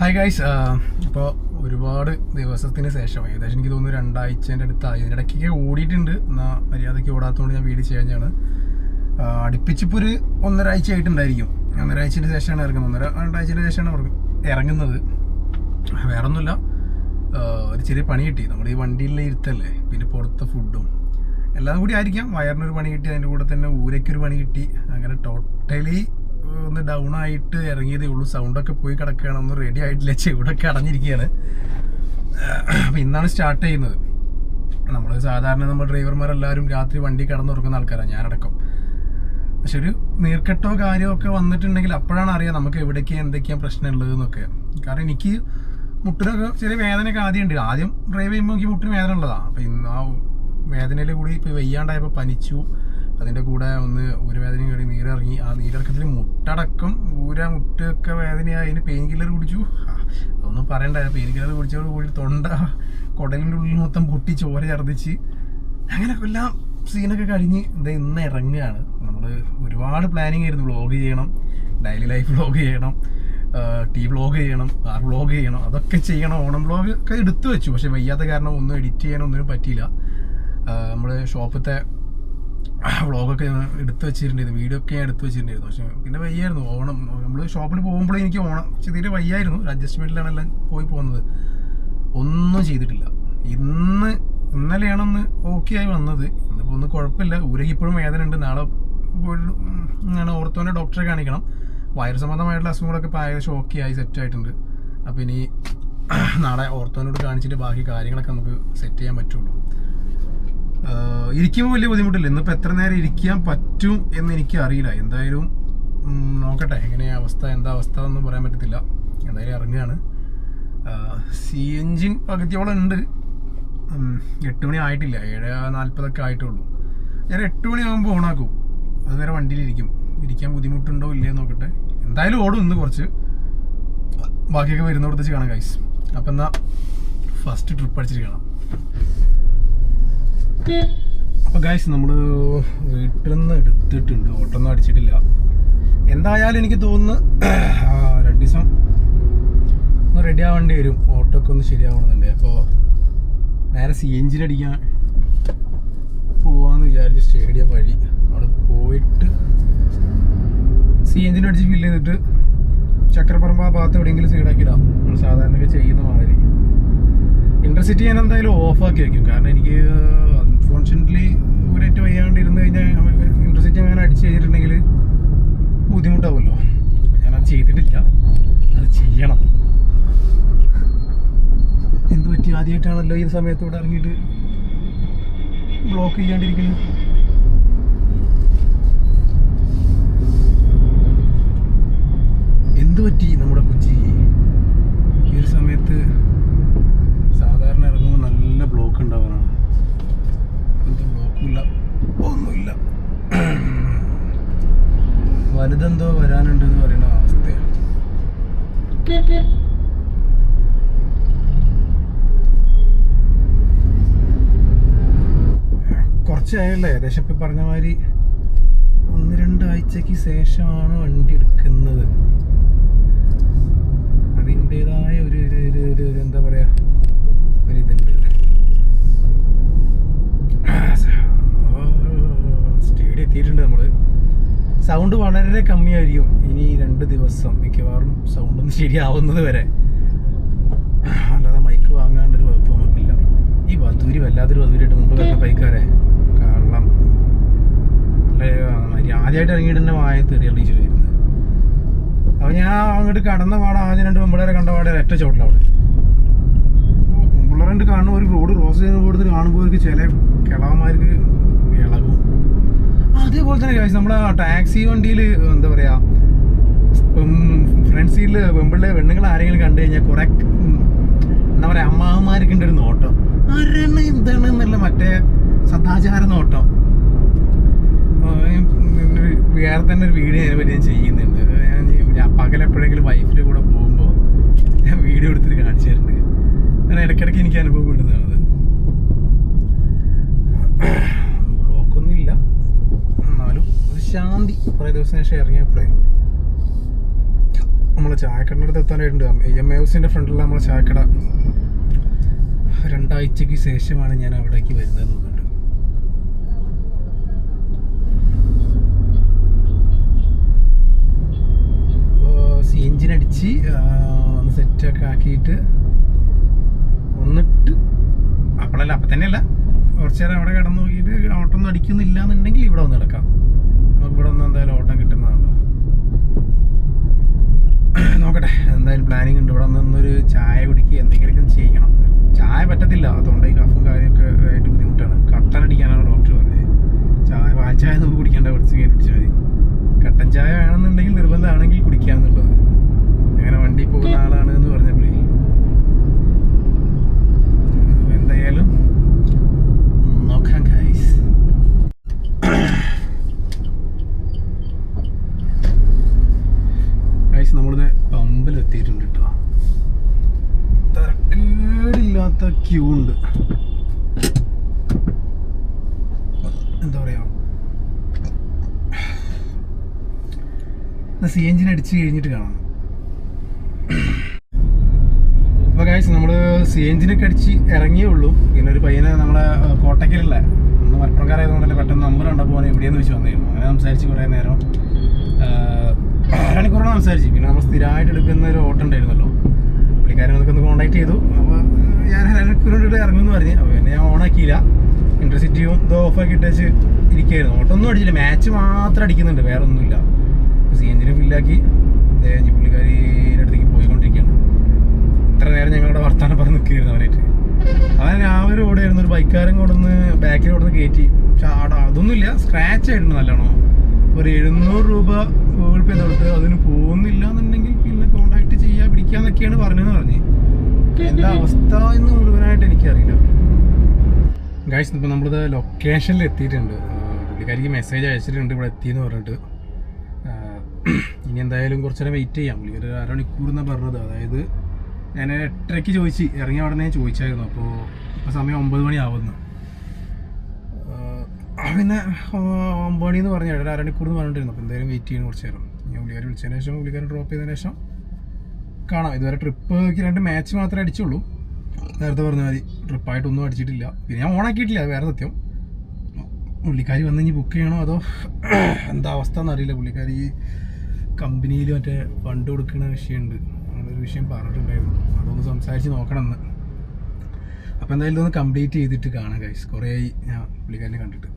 Hi guys ഇപ്പോൾ ഒരുപാട് ദിവസത്തിന് ശേഷം ഏകദേശം എനിക്ക് തോന്നുന്നു രണ്ടാഴ്ചേന്റെ അടുത്തായി. അതിന്റെ ഇടയ്ക്കൊക്കെ ഓടിയിട്ടുണ്ട്. എന്നാൽ മര്യാദയ്ക്ക് ഓടാത്തതുകൊണ്ട് ഞാൻ വീട് ചെയ്യാഞ്ഞാണ്. അടുപ്പിച്ചിപ്പോൾ ഒരു ഒന്നരാഴ്ച ആയിട്ടുണ്ടായിരിക്കും. ഒന്നരാഴ്ചന്റെ ശേഷമാണ് ഇറങ്ങുന്നത്. ഒന്നര രണ്ടാഴ്ചന്റെ ശേഷമാണ് ഇറങ്ങുന്നത്. വേറെ ഒന്നുമില്ല ഒരു ചെറിയ പണി കിട്ടി. നമ്മുടെ ഈ വണ്ടിയിലെ ഇരുത്തല്ലേ? പിന്നെ പുറത്തെ ഫുഡും എല്ലാം കൂടി ആയിരിക്കാം. വയറിനൊരു പണി കിട്ടി അതിന്റെ കൂടെ തന്നെ ഊരയ്ക്കൊരു പണി കിട്ടി. അങ്ങനെ ടോട്ടലി ഒന്ന് ഡൗൺ ആയിട്ട് ഇറങ്ങിയതേ ഉള്ളൂ. സൗണ്ടൊക്കെ പോയി കിടക്കുകയാണ്. ഒന്ന് റെഡി ആയിട്ടില്ല. ചെവിടൊക്കെ അടഞ്ഞിരിക്കുകയാണ് അപ്പം ഇന്നാണ് സ്റ്റാർട്ട് ചെയ്യുന്നത്. നമ്മൾ സാധാരണ നമ്മൾ ഡ്രൈവർമാരെല്ലാവരും രാത്രി വണ്ടി കിടന്നുറങ്ങുന്ന ആൾക്കാരാണ്. ഞാനടക്കം. പക്ഷെ ഒരു നീർക്കെട്ടോ കാര്യമോ ഒക്കെ വന്നിട്ടുണ്ടെങ്കിൽ അപ്പോഴാണ് അറിയാം നമുക്ക് എവിടേക്കാണ് എന്തൊക്കെയാണ് പ്രശ്നം ഉള്ളത് എന്നൊക്കെ കാരണം എനിക്ക് മുട്ടിനൊക്കെ ചെറിയ വേദനയൊക്കെ ആദ്യം ഉണ്ട് ആദ്യം ഡ്രൈവ് ചെയ്യുമ്പോൾ എനിക്ക് മുട്ടിന് വേദന ഉള്ളതാണ് അപ്പം ഇന്ന് ആ വേദനയിൽ കൂടി ഇപ്പോൾ വെയ്യാണ്ടായപ്പോൾ പനിച്ചു. അതിന്റെ കൂടെ ഒന്ന് ഊരവേദനയും കയറി നീരിറങ്ങി. ആ നീരിറക്കത്തിൽ മുട്ടടക്കം ഊര മുട്ടൊക്കെ വേദനയായി. അതിന് പെയിൻ കില്ലർ കുടിച്ചു. അതൊന്നും പറയണ്ട. പെയിൻ കില്ലർ കുടിച്ചോട് കൂടി തൊണ്ട കുടലിന്റെ ഉള്ളിൽ മൊത്തം പൊട്ടി ചോര ഛർദ്ദിച്ച്. അങ്ങനെ എല്ലാം സീനൊക്കെ കഴിഞ്ഞ് ഇത് ഇന്ന് ഇറങ്ങുകയാണ്. നമ്മൾ ഒരുപാട് പ്ലാനിങ് ആയിരുന്നു. വ്ളോഗ് ചെയ്യണം ഡെയിലി ലൈഫ് വ്ളോഗ് ചെയ്യണം ടി വ്ളോഗ് ചെയ്യണം കാർ വ്ളോഗ് ചെയ്യണം അതൊക്കെ ചെയ്യണം. ഓണം വ്ളോഗ് ഒക്കെ എടുത്തു വെച്ചു. പക്ഷെ വയ്യാത്ത കാരണം ഒന്നും എഡിറ്റ് ചെയ്യാനൊന്നിനും പറ്റിയില്ല. നമ്മൾ ഷോപ്പത്തെ വ്ളോഗൊക്കെ ഞാൻ എടുത്തു വെച്ചിട്ടുണ്ടായിരുന്നു വീഡിയോ ഒക്കെ ഞാൻ എടുത്തു വെച്ചിട്ടുണ്ടായിരുന്നു പക്ഷേ പിന്നെ വയ്യായിരുന്നു. ഓണം നമ്മൾ ഷോപ്പിൽ പോകുമ്പോഴേ എനിക്ക് ഓണം തീരെ വയ്യായിരുന്നു. അഡ്ജസ്റ്റ്മെന്റിലാണ് എല്ലാം പോയി പോകുന്നത്. ഒന്നും ചെയ്തിട്ടില്ല. ഇന്ന് ഇന്നലെയാണ് ഒന്ന് ഓക്കെ ആയി വന്നത്. ഇന്നിപ്പോൾ ഒന്നും കുഴപ്പമില്ല. ഊരകിപ്പോഴും വേദന ഉണ്ട്. നാളെ ഞാൻ ഓർത്തോനെ ഡോക്ടറെ കാണിക്കണം. വയറു സംബന്ധമായിട്ടുള്ള അസുഖങ്ങളൊക്കെ ഇപ്പോൾ ഏകദേശം ഓക്കെ ആയി സെറ്റ് ആയിട്ടുണ്ട്. അപ്പോൾ ഇനി നാളെ ഓർത്തോനോട് കാണിച്ചിട്ട് ബാക്കി കാര്യങ്ങളൊക്കെ നമുക്ക് സെറ്റ് ചെയ്യാൻ പറ്റുള്ളൂ. ഇരിക്കുമ്പോൾ വലിയ ബുദ്ധിമുട്ടില്ല. ഇന്നിപ്പോൾ എത്ര നേരം ഇരിക്കാൻ പറ്റും എന്ന് എനിക്ക് അറിയില്ല. എന്തായാലും നോക്കട്ടെ. എങ്ങനെയാ അവസ്ഥ എന്താ അവസ്ഥ ഒന്നും പറയാൻ പറ്റത്തില്ല. എന്തായാലും ഇറങ്ങുകയാണ്. സി എൻജിൻ പകുതിയോളം ഉണ്ട്. എട്ട് മണി ആയിട്ടില്ല. ഏഴ് നാൽപ്പതൊക്കെ ആയിട്ടുള്ളൂ. ഞാൻ എട്ട് മണിയാകുമ്പോൾ ഓണാക്കും. അതുവരെ വണ്ടിയിലിരിക്കും. ഇരിക്കാൻ ബുദ്ധിമുട്ടുണ്ടോ എന്ന് നോക്കട്ടെ. എന്തായാലും ഓടും ഇന്ന് കുറച്ച്. ബാക്കിയൊക്കെ വരുന്നോടത്ത് വെച്ച് കാണാം ഗൈസ് അപ്പം എന്നാൽ ഫസ്റ്റ് ട്രിപ്പ് അടിച്ചിട്ട് കാണാം. അപ്പോൾ ഗൈസ് നമ്മൾ വീട്ടിൽ നിന്ന് എടുത്തിട്ടുണ്ട്. ഓട്ടൊന്നും അടിച്ചിട്ടില്ല. എന്തായാലും എനിക്ക് തോന്നുന്നു രണ്ട് ദിവസം ഒന്ന് റെഡി ആവേണ്ടി വരും. ഓട്ടോ ഒക്കെ ഒന്ന് ശരിയാവണമെന്നുണ്ട്. അപ്പോൾ നേരെ സി എഞ്ചിൻ അടിക്കാൻ പോവാന്ന് വിചാരിച്ച് സ്റ്റേഡിയം വഴി അവിടെ പോയിട്ട് സി എഞ്ചിൻ അടിച്ച് ഫില്ല് ചെയ്തിട്ട് ചക്രപ്പറമ്പ് ആ ഭാഗത്ത് എവിടെയെങ്കിലും സൈഡാക്കി നമ്മൾ സാധാരണയൊക്കെ ചെയ്യുന്ന മാതിരി. ഇന്റർസിറ്റി ഞാൻ എന്തായാലും ഓഫാക്കി വയ്ക്കും കാരണം എനിക്ക് അൺഫോർച്ചുനേറ്റ്ലി ഒരേറ്റ് വയ്യാണ്ട് ഇരുന്ന് കഴിഞ്ഞാൽ ഇന്റർസിറ്റി അങ്ങനെ അടിച്ച് കഴിഞ്ഞിട്ടുണ്ടെങ്കിൽ ബുദ്ധിമുട്ടാവുമല്ലോ. ഞാനത് ചെയ്തിട്ടില്ല. അത് ചെയ്യണം. എന്ത് പറ്റി? ആദ്യമായിട്ടാണല്ലോ ഈ സമയത്ത് ഇവിടെ ഇറങ്ങിയിട്ട് ബ്ലോക്ക് ചെയ്യാണ്ടിരിക്കുന്നത്. എന്ത് പറ്റി നമ്മുടെ കൊച്ചി? ഈ ഒരു സമയത്ത് സാധാരണ ഇറങ്ങുമ്പോൾ നല്ല ബ്ലോക്ക് ഉണ്ടാവാനാണ് എന്ത് ബ്ലോക്കില്ല ഒന്നുമില്ല വലുതെന്തോ വരാനുണ്ടെന്ന് പറയുന്ന അവസ്ഥയാണ് കുറച്ചായല്ലേ ഏകദേശം ഇപ്പം പറഞ്ഞ മാതിരി ഒന്ന് രണ്ടാഴ്ചക്ക് ശേഷമാണ് വണ്ടി എടുക്കുന്നത് അതിന്റെതായ ഒരു ഒരു എന്താ പറയാ ഒരു ഇതുണ്ട് സ്റ്റേഡിയം എത്തിയിട്ടുണ്ട് നമ്മൾ സൗണ്ട് വളരെ കമ്മിയായിരിക്കും. ഇനി രണ്ട് ദിവസം മിക്കവാറും സൗണ്ട് ഒന്ന് ശരിയാവുന്നത് വരെ. അല്ലാതെ മൈക്ക് വാങ്ങാണ്ടൊരു കുഴപ്പം നമുക്കില്ല ഈ വധൂരി വല്ലാത്തൊരു വധൂരിയായിട്ട് മുമ്പ് കണ്ട ബൈക്കാരെ കാരണം നല്ല ആദ്യമായിട്ട് ഇറങ്ങിയിട്ട് തന്നെ വായ തെറിയ ടീച്ചർ വരുന്നത്. അപ്പൊ ഞാൻ അങ്ങോട്ട് കടന്ന പാടെ ആദ്യം രണ്ട് പെമ്പിളരെ കണ്ട പാടെ ഒറ്റ ചോട്ടിലവിടെ പെമ്പിളറുണ്ട് കാണുന്ന ഒരു റോഡ് റോസ് ചെയ്യുന്ന കൂടുതൽ കാണുമ്പോൾ ചില കിളവന്മാർക്ക് അതേപോലെ തന്നെ ഗൈസ് നമ്മളെ ടാക്സി വണ്ടിയിൽ എന്താ പറയാ ഫ്രണ്ട് സീറ്റിൽ പെമ്പിള്ളെ പെണ്ണുങ്ങൾ ആരെങ്കിലും കണ്ടു കഴിഞ്ഞാൽ കുറെ എന്താ പറയാ അമ്മാവന്മാർക്ക് ഉണ്ട് ഒരു നോട്ടം. ആരാണ് എന്താണ് എന്നല്ല മറ്റേ സദാചാര നോട്ടം. വേറെ തന്നെ ഒരു വീഡിയോ അതിനെ പറ്റി ഞാൻ ചെയ്യുന്നുണ്ട്. ഞാൻ പകലെപ്പോഴെങ്കിലും വൈഫിന്റെ കൂടെ പോകുമ്പോൾ ഞാൻ വീഡിയോ എടുത്തിട്ട് കാണിച്ചു തരുന്നുണ്ട്. ഇടയ്ക്കിടയ്ക്ക് എനിക്ക് അനുഭവപ്പെടുന്നതാണ് ശാന്തി കുറേ ദിവസം ശേഷം ഇറങ്ങിയപ്പോഴേ നമ്മൾ ചായക്കടയുടെ അടുത്ത് എത്താനായിട്ടുണ്ട്. എ എം എസിന്റെ ഫ്രണ്ടിലുള്ള നമ്മളെ ചായക്കട. രണ്ടാഴ്ചക്ക് ശേഷമാണ് ഞാൻ അവിടേക്ക് വരുന്നത് തോന്നുന്നുണ്ട്. സി ഒന്ന് സെറ്റൊക്കെ ആക്കിയിട്ട് ഒന്നിട്ട് അപ്പോഴല്ല അപ്പം തന്നെയല്ല കുറച്ച് നേരം അവിടെ കിടന്ന് നോക്കിയിട്ട് ഓട്ടൊന്നും അടിക്കുന്നില്ല എന്നുണ്ടെങ്കിൽ ഇവിടെ വന്ന് കിടക്കാം ഇവിടെ ഒന്നും എന്തായാലും ഓട്ടം കിട്ടുന്നതാണല്ലോ. നോക്കട്ടെ എന്തായാലും പ്ലാനിങ് ഉണ്ട്. ഇവിടെ നിന്നൊരു ചായ കുടിക്കുക എന്തെങ്കിലുമൊക്കെ ചെയ്യണം. ചായ പറ്റത്തില്ല. തൊണ്ടയിൽ കഫും കാര്യമൊക്കെ ആയിട്ട് ബുദ്ധിമുട്ടാണ് കട്ടൻ അടിക്കാനാണ് ഡോക്ടർ പറഞ്ഞത് ചായ പാൽ ചായ നമുക്ക് കുടിക്കേണ്ട കുറച്ച് കഴിഞ്ഞ് കുടിച്ചാൽ മതി കട്ടൻ ചായ വേണമെന്നുണ്ടെങ്കിൽ നിർബന്ധമാണെങ്കിൽ കുടിക്കാമെന്നുള്ളത് അങ്ങനെ വണ്ടി പോകുന്ന ആളാണ് എന്ന് പറഞ്ഞപ്പോഴേ അപ്പൊ എന്തായാലും നോക്കാം ഗൈസ് ഗൈസ് നമ്മളിത് പമ്പിൽ എത്തിയിട്ടുണ്ട് കേട്ടോ തിരക്കേടില്ലാത്ത ക്യൂ ഉണ്ട് എന്താ പറയാ സി എഞ്ചിൻ അടിച്ച് കഴിഞ്ഞിട്ട് കാണാം. അപ്പൊ കാഴ്ച നമ്മൾ സി എഞ്ചിനൊക്കെ അടിച്ച് ഇറങ്ങിയേ ഉള്ളൂ. പിന്നെ ഒരു പയ്യനെ നമ്മളെ കോട്ടയ്ക്കലല്ലേ? നമ്മൾ മലപ്പുറംകാരായതുകൊണ്ട് തന്നെ പെട്ടെന്ന് നമ്പർ കണ്ടപ്പോൾ എവിടെയെന്ന് വെച്ച് വന്നിരുന്നു അങ്ങനെ സംസാരിച്ച് കുറേ നേരം. മണിക്കൂറാണ് സംസാരിച്ചു. പിന്നെ നമ്മൾ സ്ഥിരമായിട്ട് എടുക്കുന്ന ഒരു ഓട്ടം ഉണ്ടായിരുന്നല്ലോ. പുള്ളിക്കാരൻ നമുക്ക് ഒന്ന് കോൺടാക്ട് ചെയ്തു അപ്പോൾ ഞാൻ അരമണിക്കൂറിട്ട് ഇറങ്ങുമെന്ന് പറഞ്ഞ്. അപ്പോൾ പിന്നെ ഞാൻ ഓണാക്കിയില്ല ഇന്റർസിറ്റിയും ഇത് ഓഫാക്കി ഇട്ടേച്ച് ഇരിക്കുകയായിരുന്നു ഓട്ടം ഒന്നും അടിച്ചില്ല. മാച്ച് മാത്രം അടിക്കുന്നുണ്ട്. വേറെ ഒന്നുമില്ല സി എൻ ജിനെ ഫില്ലാക്കി ഇനി പുള്ളിക്കാരിയുടെ അടുത്തേക്ക് പോയിക്കൊണ്ടിരിക്കുകയാണ്. ഇത്ര നേരം ഞങ്ങളുടെ വർത്താനം പറഞ്ഞ് നിൽക്കുകയായിരുന്നു അവനായിട്ട് അവൻ രാവിലെ ഓടിയായിരുന്നു ഒരു ബൈക്കാരൻ കൊണ്ടുവന്ന് ബാക്കിൽ കൊണ്ടുവന്ന് കയറ്റി. ആടെ അതൊന്നുമില്ല സ്ക്രാച്ച് ആയിട്ടുണ്ട് നല്ലോണം. ഒരു എഴുന്നൂറ് രൂപ ഗൂഗിൾ പേ കൊടുത്ത് അതിന് പോകുന്നില്ല എന്നുണ്ടെങ്കിൽ പിന്നെ കോണ്ടാക്ട് ചെയ്യാ പിടിക്കാന്നൊക്കെയാണ് പറഞ്ഞതെന്ന് പറഞ്ഞ്. എന്താ അവസ്ഥ എന്ന് മുഴുവനായിട്ട് എനിക്കറിയില്ല. ഗായ്സ് ഇപ്പം നമ്മളിത് ലൊക്കേഷനിൽ എത്തിയിട്ടുണ്ട്. പുള്ളിക്കാരിക്ക് മെസ്സേജ് അയച്ചിട്ടുണ്ട് ഇവിടെ എത്തിയെന്ന് പറഞ്ഞിട്ട്. ഇനി എന്തായാലും കുറച്ച് നേരം വെയിറ്റ് ചെയ്യാം. പുള്ളി ഒരു അരമണിക്കൂർ എന്നാണ് പറഞ്ഞത്. അതായത് ഞാൻ എട്ടരയ്ക്ക് ചോദിച്ച് ഇറങ്ങിയ ഉടനെ ചോദിച്ചായിരുന്നു. അപ്പോൾ ഇപ്പോൾ സമയം ഒമ്പത് മണി ആവുന്നു. പിന്നെ ഒമ്പത് മണി എന്ന് പറഞ്ഞു ഒരു അരമണിക്കൂർ എന്ന് പറഞ്ഞിട്ടിരുന്നു അപ്പോൾ എന്തായാലും വെയിറ്റ് ചെയ്യണം കുറച്ച് നേരം ഞാൻ പുള്ളിക്കാർ വിളിച്ചതിന് ശേഷം പുള്ളിക്കാരൻ ഡ്രോപ്പ് ചെയ്തതിന് ശേഷം കാണാം. ഇതുവരെ ട്രിപ്പ് രണ്ട് മാച്ച് മാത്രമേ അടിച്ചുള്ളൂ. നേരത്തെ പറഞ്ഞ മതി ട്രിപ്പായിട്ടൊന്നും അടിച്ചിട്ടില്ല. പിന്നെ ഞാൻ ഓണാക്കിയിട്ടില്ല വേറെ സത്യം. പുള്ളിക്കാരി വന്ന് ഇനി ബുക്ക് ചെയ്യണോ അതോ എന്താ അവസ്ഥ എന്നറിയില്ല. പുള്ളിക്കാരി കമ്പനിയിൽ മറ്റേ ഫണ്ട് കൊടുക്കുന്ന വിഷയമുണ്ട്. അങ്ങനൊരു വിഷയം പറഞ്ഞിട്ടുണ്ടായിരുന്നു. അതൊന്ന് സംസാരിച്ച് നോക്കണം എന്ന് അപ്പോൾ എന്തായാലും ഇതൊന്ന് കംപ്ലീറ്റ് ചെയ്തിട്ട് കാണാം ഗൈസ് കുറേ ആയി ഞാൻ പുള്ളിക്കാരനെ കണ്ടിട്ട്.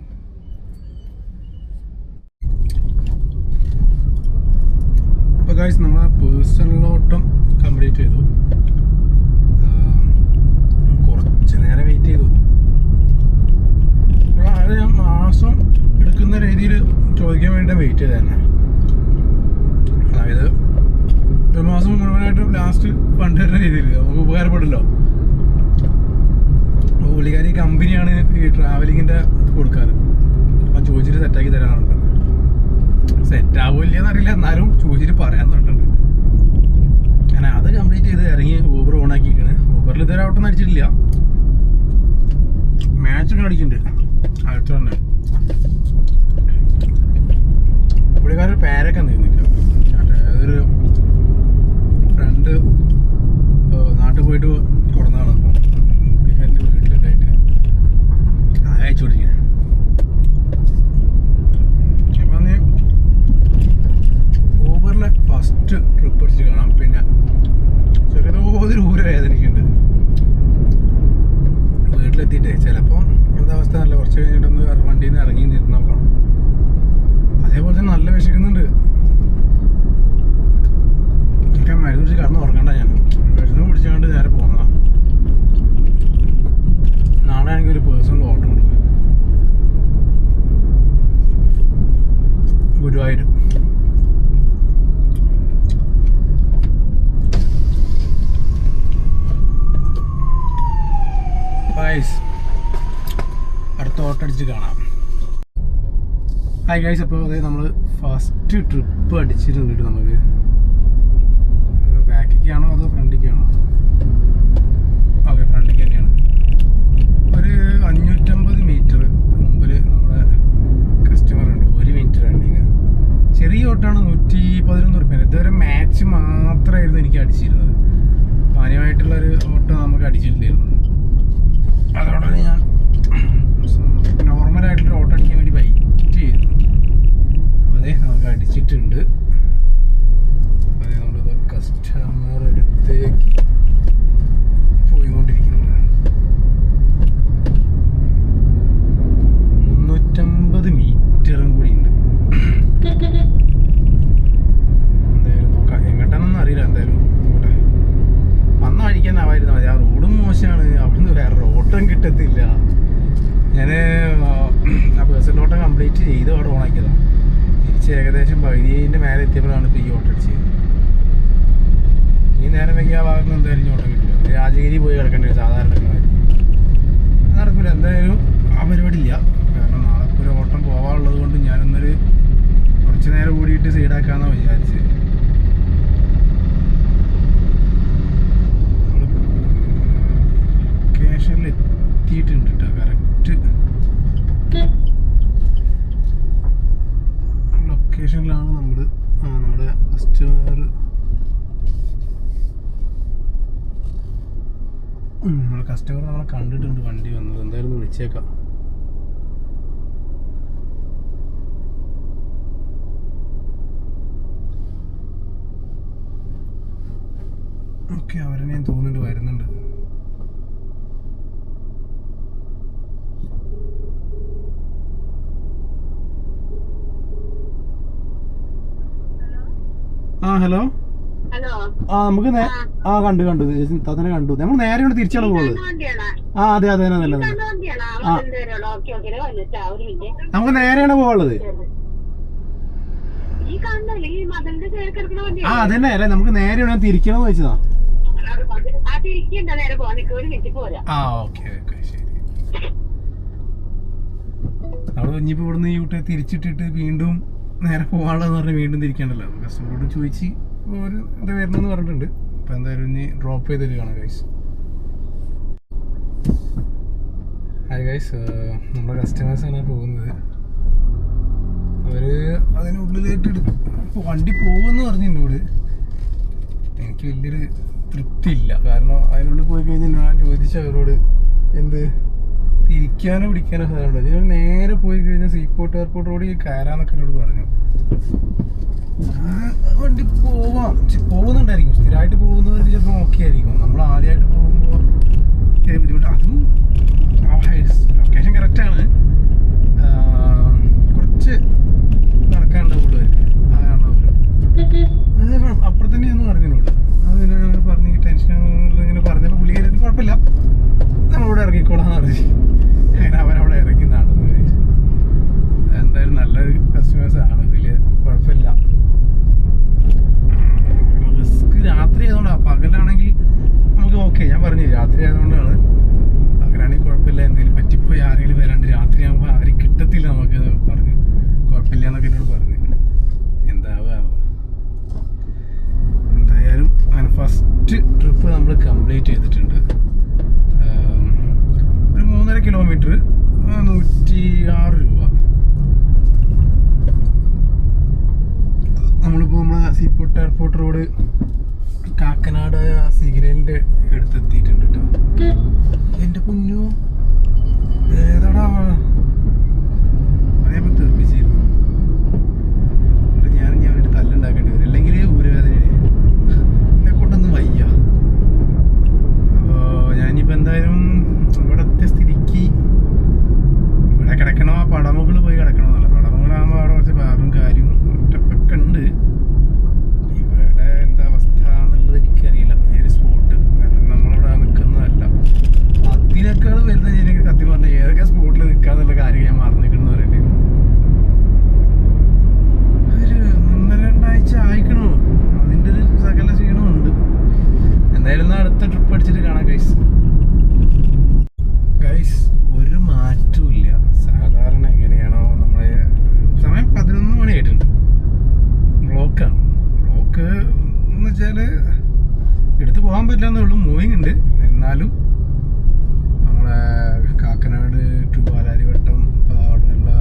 അപ്പോൾ ഗൈസ് പേഴ്സണൽ പേഴ്സണലോട്ടം കംപ്ലീറ്റ് ചെയ്തു. കുറച്ച് നേരം വെയിറ്റ് ചെയ്തു. അത് ഞാൻ മാസം എടുക്കുന്ന രീതിയിൽ ചോദിക്കാൻ വേണ്ടി വെയിറ്റ് ചെയ്ത് തന്നെ അതായത് ഒരു മാസം മുഴുവനായിട്ടും ലാസ്റ്റ് ഫണ്ട് തരുന്ന രീതിയിൽ നമുക്ക് ഉപകാരപ്പെടില്ലോ അപ്പോൾ പുള്ളിക്കാരി കമ്പനിയാണ് ഈ ട്രാവലിങ്ങിന്റെ ഇത് കൊടുക്കാറ്. അപ്പം ചോദിച്ചിട്ട് സെറ്റാക്കി തരാറുണ്ട്. സെറ്റ് എന്നറിയില്ല. എന്നാലും ചോദിച്ചിട്ട് പറയാൻ പറഞ്ഞിട്ടുണ്ട്. ഞാൻ അത് കംപ്ലീറ്റ് ചെയ്ത് ഇറങ്ങി ഊബർ ഓൺ ആക്കിയിരിക്കണ്. ഊബറിൽ ഇതുവരെ ഔട്ടൊന്നും അടിച്ചിട്ടില്ല. മാച്ച് ഒക്കെ അടിക്കുന്നുണ്ട് അടുത്ത തന്നെ പുള്ളിക്കാരൊരു പേരൊക്കെ നിൽക്കുക അതൊരു ഫ്രണ്ട് നാട്ടിൽ പോയിട്ട് കൊടുന്നതാണ് പുള്ളിക്കാരന്റെ വീട്ടിലുണ്ടായിട്ട് അയച്ചുകൊണ്ടിരിക്കുന്നത് അപ്പം നീ ഊബറിലെ ഫസ്റ്റ് ട്രിപ്പ് അടിച്ച് കാണാം. പിന്നെ ചെറിയ തോതിൽ ഊര വേദനയ്ക്കുണ്ട് വീട്ടിലെത്തിയിട്ടേ ചിലപ്പോൾ എന്താ അവസ്ഥ നല്ല കുറച്ച് കഴിഞ്ഞിട്ടൊന്ന് വണ്ടിയിൽ നിന്ന് ഇറങ്ങി നിന്ന് നോക്കണം അതേപോലെ തന്നെ നല്ല വിശക്കുന്നുണ്ട്. ആ മരുന്ന് പിടിച്ച് കടന്ന് ഉറങ്ങണ്ട ഞാൻ. മരുന്ന് പിടിച്ചുകൊണ്ട് നേരെ പോകുന്നതാണ് നാളെ ആണെങ്കിൽ ഒരു പേഴ്സണൽ ഓട്ടം ഉണ്ട് ഗുരുവായൂർ ഗൈസ് അടുത്ത ഓട്ടം കാണാം. ഹായ് ഗൈസ് അപ്പോൾ അതായത് നമ്മൾ ഫസ്റ്റ് ട്രിപ്പ് അടിച്ചിട്ടുണ്ട് നമുക്ക്. ബാക്കിക്കാണോ അതോ ഫ്രണ്ടിലേക്കാണോ? ഓക്കെ ഫ്രണ്ടിക്ക് തന്നെയാണ് ഒരു അഞ്ഞൂറ്റമ്പത് മീറ്റർ മുമ്പിൽ നമ്മുടെ കസ്റ്റമർ ഉണ്ട്. ഒരു മിനിറ്റ് റണ്ണിങ് ചെറിയ ഓട്ടാണ് നൂറ്റി പതിനൊന്ന് റുപ്യ ഇതുവരെ മാച്ച് മാത്രമായിരുന്നു എനിക്ക് അടിച്ചിരുന്നത്. മാന്യമായിട്ടുള്ളൊരു ഓട്ടം നമുക്ക് അടിച്ചിട്ടില്ലായിരുന്നു അതുകൊണ്ട് ഞാൻ നോർമലായിട്ടുള്ള ഓട്ടം അടിക്കാൻ വേണ്ടി ബൈറ്റ് ചെയ്തു അപ്പോൾ അതെ നമുക്ക് അടിച്ചിട്ടുണ്ട് അപ്പോൾ അതെ നമ്മളിത് കസ്റ്റമർ അടുത്തേക്ക് പോയിക്കൊണ്ടിരിക്കുന്നത് മുന്നൂറ്റമ്പത് മീറ്ററും കൂടി ഉണ്ട് എന്തായാലും നോക്കാം എങ്ങോട്ടാണെന്നൊന്നും അറിയില്ല എന്തായാലും നോക്കട്ടെ വന്ന വഴിക്കാൻ ആവായിരുന്നു മതി ആ റോഡും മോശമാണ് അവിടുന്ന് വേറെ റോട്ടും കിട്ടത്തില്ല ഞാൻ ആ പേഴ്സണൽ ഓട്ടം കംപ്ലീറ്റ് ചെയ്ത് അവിടെ ഓണാക്കിയതാണ് തിരിച്ച് ഏകദേശം പകുതിന്റെ മേലെ എത്തിയപ്പോഴാണ് ഇപ്പോൾ ഈ ഓട്ടം അടിച്ചത്. ഇനി നേരം വൈകി ആ ഭാഗത്ത് എന്തായാലും ഇനി ഓട്ടം കിട്ടില്ല രാജഗിരി പോയി കിടക്കേണ്ടി വരും സാധാരണ മാതിരി അത് നടക്കില്ല എന്തായാലും ആ പരിപാടിയില്ല കാരണം നാളെ ഒരു ഓട്ടം പോകാനുള്ളത് കൊണ്ട് ഞാനൊന്നൊരു കുറച്ച് നേരം കൂടിയിട്ട് സൈഡാക്കാന്നാണ് വിചാരിച്ചത്. ലൊക്കേഷനിൽ എത്തിയിട്ടുണ്ട് കേട്ടോ കറക്റ്റ് ലൊക്കേഷനിലാണ് നമ്മൾ നമ്മുടെ കസ്റ്റമർ നമ്മുടെ കസ്റ്റമർ നമ്മളെ കണ്ടിട്ടുണ്ട് വണ്ടി വന്നത്. എന്തായാലും വിളിച്ചേക്കാം. ഓക്കെ അവരെന്നെ ഞാൻ തോന്നുന്നുണ്ട് വരുന്നുണ്ട്. ആ ഹലോ ആ നമുക്ക് ആ. കണ്ടു കണ്ടു. തന്നെ കണ്ടു. നമ്മൾ നേരെ ഇവിടെ തിരിച്ചാണ് പോകുന്നത് ആ അതെ അതെ നല്ല ആ. നമുക്ക് നേരെയാണ് പോകുള്ളത് ആ അതന്നെ അല്ലേ? നമുക്ക് തിരിക്കണം വെച്ചതാ. നേരെ നിക്ക് ഒരു മിനിറ്റ് ആ ഓക്കെ ഓക്കെ ശരി. നമ്മൾ ഇനിയിപ്പോ ഇവിടുന്ന് ഈ കുട്ടിയെ തിരിച്ചിട്ടിട്ട് വീണ്ടും നേരെ പോകാനുള്ളതെന്ന് പറഞ്ഞ് വീണ്ടും തിരിക്കണ്ടല്ലോ. കസ്റ്റമറോട് ചോദിച്ച് ഒരു ഇത് വരണമെന്ന് പറഞ്ഞിട്ടുണ്ട്. അപ്പോൾ എന്തായാലും ഇനി ഡ്രോപ്പ് ചെയ്ത് തരികയാണ് ഗൈസ് ഹായ് ഗൈസ് നമ്മുടെ കസ്റ്റമേഴ്സാണ് പോകുന്നത്. അവർ അതിനുള്ളിലായിട്ട് എടുക്കും. വണ്ടി പോകുമെന്ന് പറഞ്ഞിട്ടുണ്ട് എനിക്ക് വലിയൊരു തൃപ്തിയില്ല. കാരണം അതിനുള്ളിൽ പോയി കഴിഞ്ഞാൽ ഞാൻ ചോദിച്ചു അവരോട് എന്ത്? തിരിക്കാനോ പിടിക്കാനോ സാധനമുണ്ടോ. ഞാൻ നേരെ പോയി കഴിഞ്ഞാൽ സീപോർട്ട് എയർപോർട്ട് റോഡിൽ കയറാന്നൊക്കെ എന്നോട് പറഞ്ഞു. വണ്ടി പോവാം. പോകുന്നുണ്ടായിരിക്കും. സ്ഥിരമായിട്ട് പോകുന്നവർ ചിലപ്പോൾ ഓക്കെ ആയിരിക്കും നമ്മൾ ആദ്യമായിട്ട് പോകുമ്പോൾ ബുദ്ധിമുട്ട്. അതും ലൊക്കേഷൻ കറക്റ്റാണ് കുറച്ച് നടക്കാനുണ്ടാവുള്ളൂ അവർക്ക് അതാണല്ലോ അതെ കുഴപ്പം- അപ്പുറത്ത് തന്നെയാന്ന് പറഞ്ഞതിനോട് അതിനെ പറഞ്ഞ് ടെൻഷൻ ഇങ്ങനെ പറഞ്ഞപ്പോൾ പുള്ളി കയറിയിട്ട് കുഴപ്പമില്ല നമ്മളിവിടെ ഇറങ്ങിക്കോളാന്ന് പറഞ്ഞു അങ്ങനെ അവരവിടെ ഇറങ്ങി നടന്നു എന്തായാലും നല്ലൊരു കസ്റ്റമേഴ്സ് ആണ് വലിയ കുഴപ്പമില്ല റിസ്ക് രാത്രി ആയതുകൊണ്ടാണ് പകലാണെങ്കിൽ നമുക്ക് ഓക്കെ ഞാൻ പറഞ്ഞു രാത്രി ആയതുകൊണ്ടാണ് പകലാണെങ്കിൽ കുഴപ്പമില്ല എന്തെങ്കിലും പറ്റിപ്പോയി ആരെങ്കിലും വരാണ്ട് രാത്രി ആകുമ്പോൾ ആരും കിട്ടത്തില്ല നമുക്ക് എന്നൊക്കെ പറഞ്ഞു കുഴപ്പമില്ല എന്നൊക്കെ എന്നോട് പറഞ്ഞു എന്താവുക ആവുക എന്തായാലും അങ്ങനെ ഫസ്റ്റ് ട്രിപ്പ് നമ്മൾ കംപ്ലീറ്റ് ചെയ്തിട്ടുണ്ട്. ഒരു മൂന്നര കിലോമീറ്റർ നൂറ്റി ആറ് രൂപ. നമ്മളിപ്പോൾ നമ്മളെ സീപോർട്ട് എയർപോർട്ട് റോഡ് കാക്കനാട് സിഗ്നലിന്റെ അടുത്തെത്തിയിട്ടുണ്ട് കേട്ടോ എന്റെ കുഞ്ഞു ഏതാടാ? അതേപോലെ തെറിപ്പിച്ചിരുന്നു എന്നിട്ട് ഞാൻ ഞാൻ അവരുടെ തല്ലുണ്ടാക്കേണ്ടി വരും അല്ലെങ്കിൽ ഊരവേദനയാണ് എന്നെ കൊണ്ടൊന്നും വയ്യ അപ്പോൾ എന്തായാലും ഇവിടെ എത്തിയ സ്ഥിതിക്ക് ഇവിടെ കിടക്കണോ പടമുകൾ പോയി കിടക്കണമെന്നല്ല പടമുകളാകുമ്പോൾ അവിടെ കുറച്ച് ബാറും കാര്യവും ഒറ്റപ്പൊക്കെ ഉണ്ട്. ഇവിടെ എന്താ അവസ്ഥ എന്നുള്ളത് എനിക്കറിയില്ല. ഈ ഒരു സ്പോട്ട് കാരണം നമ്മളിവിടെ നിൽക്കുന്നതല്ല അതിനേക്കാൾ വരുന്ന എനിക്ക് സത്യം പറഞ്ഞാൽ ഏതൊക്കെ സ്പോട്ടിൽ നിൽക്കാന്നുള്ള കാര്യം ഞാൻ മറന്നു നിൽക്കുന്നു പറയേണ്ടി. ഒരു ഒന്നര രണ്ടാഴ്ച ആയിക്കണോ. അതിന്റെ ഒരു സകല ക്ഷീണമുണ്ട് എന്തായാലും അടുത്ത ട്രിപ്പ് അടിച്ചിട്ട് കാണാം ഗൈസ് ഗൈസ് ഒരു മാറ്റവും സാധാരണ എങ്ങനെയാണോ നമ്മളെ സമയം പതിനൊന്ന് മണി ആയിട്ടുണ്ട്. ബ്ലോക്കാണ്. ബ്ലോക്ക് എന്ന് വെച്ചാൽ എടുത്ത് പോകാൻ പറ്റില്ലെന്നേ ഉള്ളൂ. മൂവിങ് ഉണ്ട്. എന്നാലും നമ്മളെ കാക്കനാട് ടു പാലാരിവട്ടം അവിടെ നിന്നുള്ള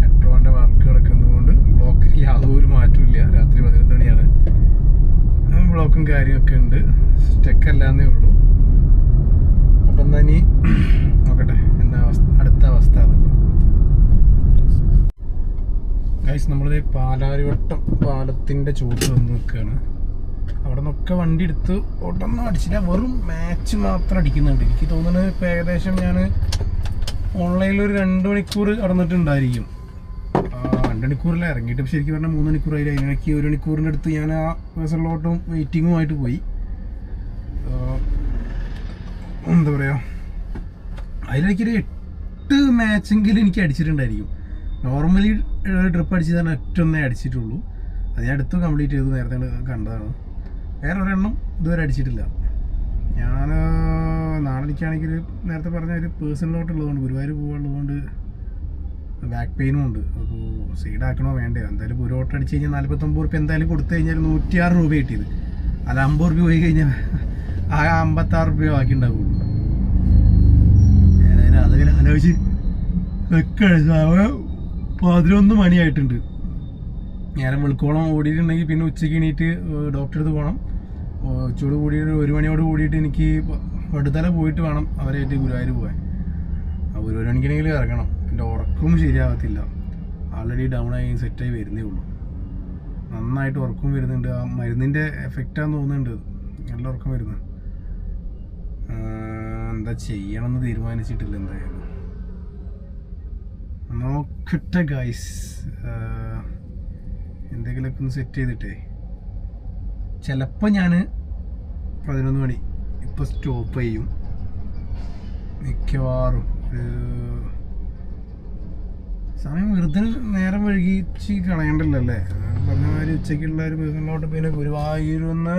മെട്രോന്റെ വർക്ക് കിടക്കുന്നതുകൊണ്ട് ബ്ലോക്കിൽ യാതൊരു മാറ്റവും രാത്രി പതിനൊന്ന് മണിയാണ്. ബ്ലോക്കും കാര്യമൊക്കെ ഉണ്ട്. സ്റ്റെക്കല്ലാന്നേ ഉള്ളൂ. അപ്പം നോക്കട്ടെ. എന്താ അവസ്ഥ? അടുത്ത അവസ്ഥ ഗൈസ് നമ്മളിത് പാലാരിവട്ടം പാലത്തിന്റെ ചൂട് വന്ന് നിൽക്കുകയാണ്. അവിടെ നിന്നൊക്കെ വണ്ടി എടുത്ത് ഒട്ടൊന്നും അടിച്ചില്ല. വെറും മാച്ച് മാത്രം അടിക്കുന്നുണ്ട് എനിക്ക് തോന്നുന്നത് ഇപ്പം ഏകദേശം ഞാൻ ഓൺലൈനിൽ ഒരു രണ്ട് മണിക്കൂർ കടന്നിട്ടുണ്ടായിരിക്കും രണ്ട് മണിക്കൂറിൽ ഇറങ്ങിയിട്ട്. ശരിക്കും പറഞ്ഞാൽ മൂന്ന് മണിക്കൂറായി അതിനിടയ്ക്ക് ഒരു മണിക്കൂറിന്റെ അടുത്ത് ഞാൻ ആ ബസ്സിലോട്ടും വെയിറ്റിങ്ങുമായിട്ട് പോയി. എന്താ പറയുക അതിലേക്കൊരു എട്ട് മാച്ചെങ്കിലും എനിക്ക് അടിച്ചിട്ടുണ്ടായിരിക്കും. നോർമലി ട്രിപ്പ് അടിച്ചത് തന്നെ ഒറ്റൊന്നേ അടിച്ചിട്ടുള്ളൂ. അത് ഞാൻ അടുത്ത് കംപ്ലീറ്റ് ചെയ്തു നേരത്തെ കണ്ടതാണ്. വേറെ ഒരെണ്ണം ഇതുവരെ അടിച്ചിട്ടില്ല. ഞാൻ നാളെ എനിക്കാണെങ്കിൽ നേരത്തെ പറഞ്ഞ ഒരു പേഴ്സണലോട്ടുള്ളതുകൊണ്ട് ഗുരുവായൂർ പോകാനുള്ളതുകൊണ്ട് ബാക്ക് പെയിനും ഉണ്ട്. അപ്പോൾ സൈഡാക്കണോ വേണ്ടേ എന്തായാലും ഒരു ഓട്ടം അടിച്ച് കഴിഞ്ഞാൽ നാൽപ്പത്തൊമ്പത് റുപ്യ എന്തായാലും കൊടുത്തു കഴിഞ്ഞാൽ നൂറ്റിയാറ് രൂപ കിട്ടിയത്. അല്ല അമ്പത് റുപ്യ പോയി കഴിഞ്ഞാൽ ആ അമ്പത്താറ് റുപ്യ ബാക്കി ഉണ്ടാവുള്ളൂ അതിങ്ങനെ ആലോചിച്ച് വെക്കഴിച്ച പതിനൊന്ന് മണിയായിട്ടുണ്ട്. നേരം വെളുക്കോളം ഓടിയിട്ടുണ്ടെങ്കിൽ പിന്നെ ഉച്ചയ്ക്ക് എണീറ്റ് ഡോക്ടറെ അടുത്ത് പോകണം. ഉച്ചയോട് കൂടിയിട്ട് ഒരു മണിയോട് കൂടിയിട്ട് എനിക്ക് വടുതല പോയിട്ട് വേണം അവരായിട്ട് ഗുരുവായൂർ പോകാൻ ആ ഒരു മണിക്കെങ്കിലും ഇറങ്ങണം. പിന്നെ ഉറക്കവും ശരിയാകത്തില്ല. ആൾറെഡി ഡൗൺ ആയി സെറ്റായി വരുന്നേ ഉള്ളൂ. നന്നായിട്ട് ഉറക്കം വരുന്നുണ്ട്. ആ മരുന്നിന്റെ എഫക്റ്റാന്ന് തോന്നുന്നുണ്ട്. നല്ല ഉറക്കം വരുന്നു. ആ, എന്താ ചെയ്യണമെന്ന് തീരുമാനിച്ചിട്ടില്ല എന്തായാലും. നോക്കട്ടെ ഗൈസ് എന്തെങ്കിലുമൊക്കെ ഒന്ന് സെറ്റ് ചെയ്തിട്ടേ. ചിലപ്പോൾ ഞാൻ പതിനൊന്ന് മണി ഇപ്പോൾ സ്റ്റോപ്പ് ചെയ്യും. മിക്കവാറും സമയം വെറുതെ നേരം വഴുകിച്ച് കളയണ്ടല്ലോ അല്ലേ പറഞ്ഞ മാതിരി ഉച്ചയ്ക്കുള്ള ഒരു പേഴ്സണലോട്ട് പിന്നെ ഗുരുവായൂരുന്ന്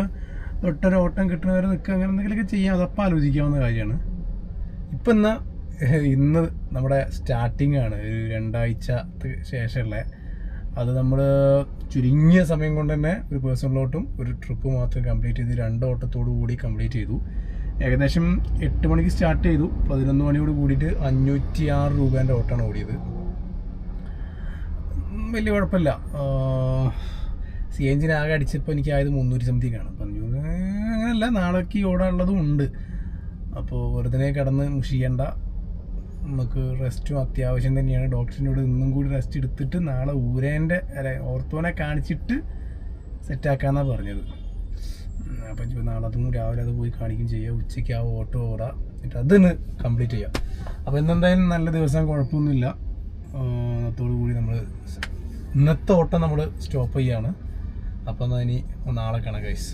തൊട്ടൊരു ഓട്ടം കിട്ടുന്നവരെ നിൽക്കുക അങ്ങനെ എന്തെങ്കിലുമൊക്കെ ചെയ്യാം. അതപ്പം ആലോചിക്കാവുന്ന കാര്യമാണ്. ഇപ്പം എന്നാൽ ഇന്ന് നമ്മുടെ സ്റ്റാർട്ടിംഗ് ആണ് ഒരു രണ്ടാഴ്ച ശേഷമുള്ള. അത് നമ്മൾ ചുരുങ്ങിയ സമയം കൊണ്ട് തന്നെ ഒരു പേഴ്സണലോട്ടും ഒരു ട്രിപ്പ് മാത്രം കംപ്ലീറ്റ് ചെയ്ത് രണ്ട് ഓട്ടത്തോടു കൂടി കംപ്ലീറ്റ് ചെയ്തു. ഏകദേശം എട്ട് മണിക്ക് സ്റ്റാർട്ട് ചെയ്തു. പതിനൊന്ന് മണിയോട് കൂടിയിട്ട് അഞ്ഞൂറ്റി ആറ് രൂപേന്റെ ഓട്ടമാണ് ഓടിയത്. വലിയ കുഴപ്പമില്ല. സി എഞ്ചിന് ആകെ അടിച്ചപ്പോൾ എനിക്ക് ആയത് മുന്നൂറ്റി സംതിങ് ആണ്. അപ്പം അഞ്ഞൂറ് അങ്ങനെയല്ല നാളേക്ക് ഓടാനുള്ളതും ഉണ്ട്. അപ്പോൾ വെറുതെ കിടന്ന് മുഷിയണ്ട നമുക്ക് റെസ്റ്റും അത്യാവശ്യം തന്നെയാണ്. ഡോക്ടറിനോട് ഇന്നും കൂടി റെസ്റ്റ് എടുത്തിട്ട് നാളെ ഊരേന്റെ അല്ലെ ഓർത്തോനെ കാണിച്ചിട്ട് സെറ്റാക്കാന്നാണ് പറഞ്ഞത്. അപ്പം ഇപ്പോൾ നാളെ അതും കൂടി രാവിലെ അത് പോയി കാണിക്കും ചെയ്യാം. ഉച്ചയ്ക്ക് ആ ഓട്ടോ ഓടാം. എന്നിട്ട് അതൊന്ന് കംപ്ലീറ്റ് ചെയ്യാം. അപ്പോൾ ഇന്നെന്തായാലും നല്ല ദിവസം കുഴപ്പമൊന്നുമില്ല. ഇന്നത്തോടു കൂടി നമ്മൾ ഇന്നത്തെ ഓട്ടം നമ്മൾ സ്റ്റോപ്പ് ചെയ്യാണ്. അപ്പോൾ എന്നാൽ ഇനി നാളെ കാണാം ഗൈസ്